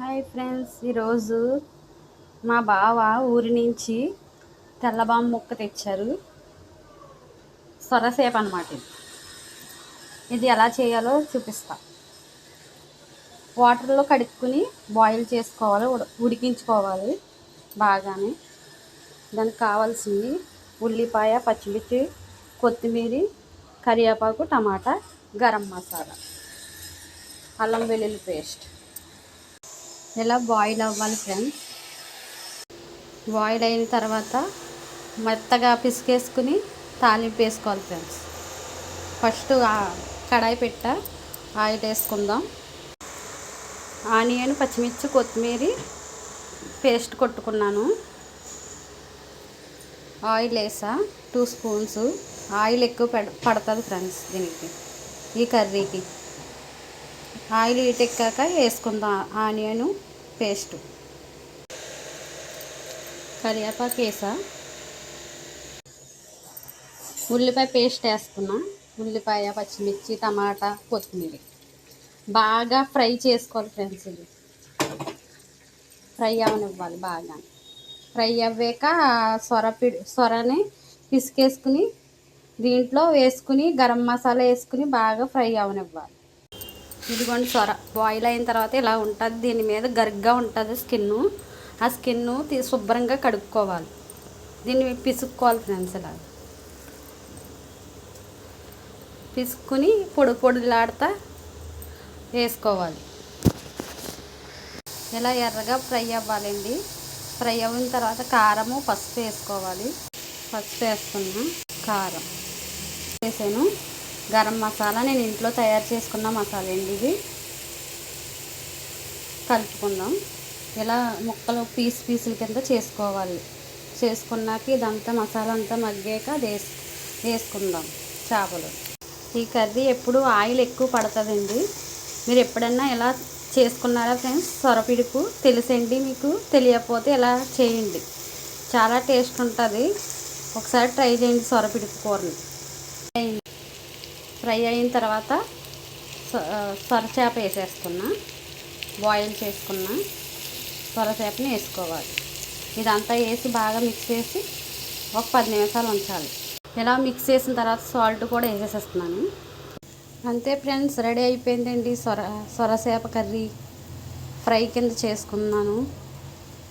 Hi friends ఈరోజు మా బావ ఊరి నుంచి తెల్లబాము ముక్క తెచ్చారు. సొరసేప అనమాట ఇది. ఇది ఎలా చేయాలో చూపిస్తా. వాటర్లో కడుక్కుని బాయిల్ చేసుకోవాలి ఉడికించుకోవాలి బాగానే. దానికి కావాల్సింది ఉల్లిపాయ పచ్చిమిర్చి కొత్తిమీర కరివేపాకు టమాటా గరం మసాలా అల్లం వెల్లుల్లి పేస్ట్. ఇలా బాయిల్ అవ్వాలి ఫ్రెండ్స్ బాయిల్ అయిన తర్వాత మెత్తగా పిసికేసుకుని తాలింపు వేసుకోవాలి ఫ్రెండ్స్ ఫస్ట్ కడాయి పెట్ట ఆయిల్ వేసుకుందాం. ఆనియన్ పచ్చిమిర్చి కొత్తిమీర పేస్ట్ కొట్టుకున్నాను. ఆయిల్ వేసా టూ స్పూన్స్ ఆయిల్ ఎక్కువ పెడ పడుతుంది ఫ్రెండ్స్ దీనికి ఈ కర్రీకి. ఆయిల్ హీట్ ఎక్కాక వేసుకుందాం ఆనియను. పేస్ట్. కరివేపాకు వేసా. ఉల్లిపాయ పేస్ట్ వేసుకున్నా. ఉల్లిపాయ పచ్చిమిర్చి టమాటా కొత్తిమీర. బాగా ఫ్రై చేసుకోవాలి ఫ్రెండ్స్ ఇది. ఫ్రై అవనివ్వాలి బాగా. ఫ్రై అవ్వాక సొరపిడి సొరని పిసికేసుకుని దీంట్లో వేసుకుని గరం మసాలా వేసుకుని బాగా ఫ్రై అవనివ్వాలి. ఇదిగోండి సొర. బాయిల్ అయిన తర్వాత ఇలా ఉంటుంది. దీని మీద గరిగ్గా ఉంటుంది స్కిన్ ఆ స్కిన్ శుభ్రంగా కడుక్కోవాలి. దీన్ని పిసుక్కోవాలి ఫ్రెండ్స్ ఇలా. పిసుక్కుని పొడి పొడిలాడతా వేసుకోవాలి. ఇలా ఎర్రగా ఫ్రై అవ్వాలండి. ఫ్రై అయిన తర్వాత కారము పసుపు వేసుకోవాలి. పసుపు వేసుకున్నా. కారం వేసాను. గరం మసాలా నేను ఇంట్లో తయారు చేసుకున్న మసాలా అండి ఇది. కలుపుకుందాం. ఇలా ముక్కలు పీస్ పీసుల కింద చేసుకోవాలి. చేసుకున్నాక ఇదంతా మసాలా అంతా మగ్గాక వేసు వేసుకుందాం చేపలు. ఈ కర్రీ ఎప్పుడు ఆయిల్ ఎక్కువ పడుతుందండి. మీరు ఎప్పుడన్నా ఎలా చేసుకున్నారా ఫ్రెండ్స్? సొరపిడుపు తెలుసండి మీకు? తెలియకపోతే ఇలా చేయండి. చాలా టేస్ట్ ఉంటుంది. ఒకసారి ట్రై చేయండి సొరపిడుపు కూరని. ఫ్రై అయిన తర్వాత సొరచేప వేసేసుకున్నా బాయిల్ చేసుకున్న. సొరచేపని వేసుకోవాలి. ఇదంతా వేసి బాగా మిక్స్ చేసి ఒక పది నిమిషాలు ఉంచాలి. ఇలా మిక్స్ చేసిన తర్వాత సాల్ట్ కూడా వేసేసేస్తున్నాను. అంతే ఫ్రెండ్స్ రెడీ అయిపోయిందండి సొర సొరసేప కర్రీ. ఫ్రై కింద చేసుకున్నాను.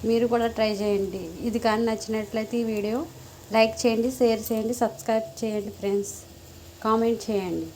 మీరు కూడా ట్రై చేయండి. ఇది కానీ నచ్చినట్లయితే ఈ వీడియో లైక్ చేయండి షేర్ చేయండి సబ్స్క్రైబ్ చేయండి ఫ్రెండ్స్. కామెంట్ చేయండి.